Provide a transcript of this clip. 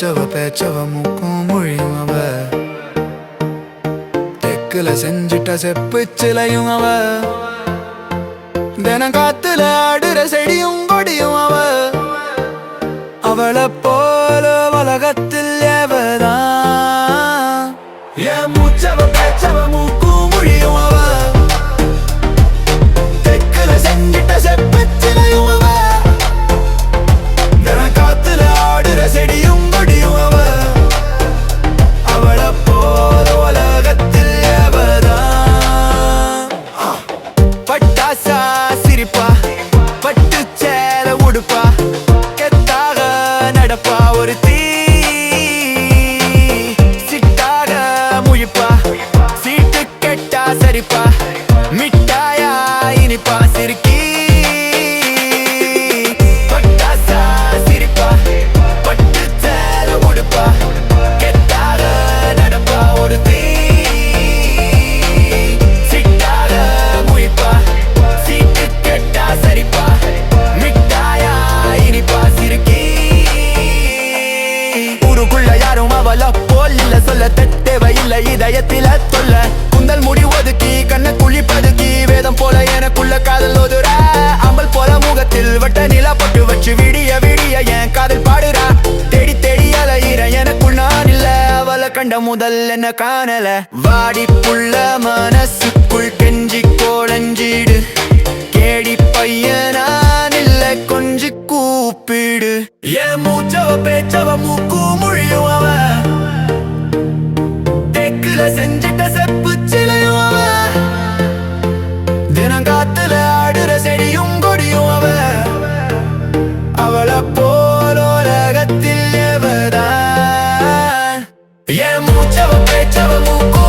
மூச்சவ பேச்சவ மூக்கும் மொழியும் அவ. தெக்குல செஞ்சிட்ட செப்பு சிலையும் அவ. தினம் காத்துல அடுற செடியும் கொடியும் அவ. அவளை போல உலகத்தில் எவதான். என் மூச்சவ பேச்சவ மூக்கும் மொழியும் அவ. சரிப்பா மிட்டாயா இனிப்பா சிரிக்கி. பட்டாசா சிரிப்பா பட்டு சேல உடுப்பா கெத்தாக நடப்பா ஒரு தீ. சிட்டாக முழிப்பா சீட்டு கெட்டா சரிப்பா மிட்டாயா இனிப்பா ஊருக்குள்ள யாரும் அவள போல் இல்ல சொல்ல தேவை இதயத்தில தொல்ல. குந்தல் முடி ஒதுக்கி கண்ண குழி பதுக்கி வேதம் போல எனக்குள்ள காதல் ஓதுற அம்பல் போல முகத்தில் வட்ட நிலா போட்டு வச்சு விடிய விடிய என் காதல் பாடுறா. தேடி தேடி அலையிற எனக்குள் நான் இல்ல. அவளை கண்ட முதல் என்ன காணல. வாடி புள்ள மனசுக்குள் கெஞ்சி கோலஞ்சிடு. கேடி பையனான் இல்ல கொஞ்சி கூப்பிடு. என் மூச்சவ பேச்சவ மூக்கு அவள போல் உலகத்தில் எவதான்? என் மூச்சவ பேச்சவ மூக்கு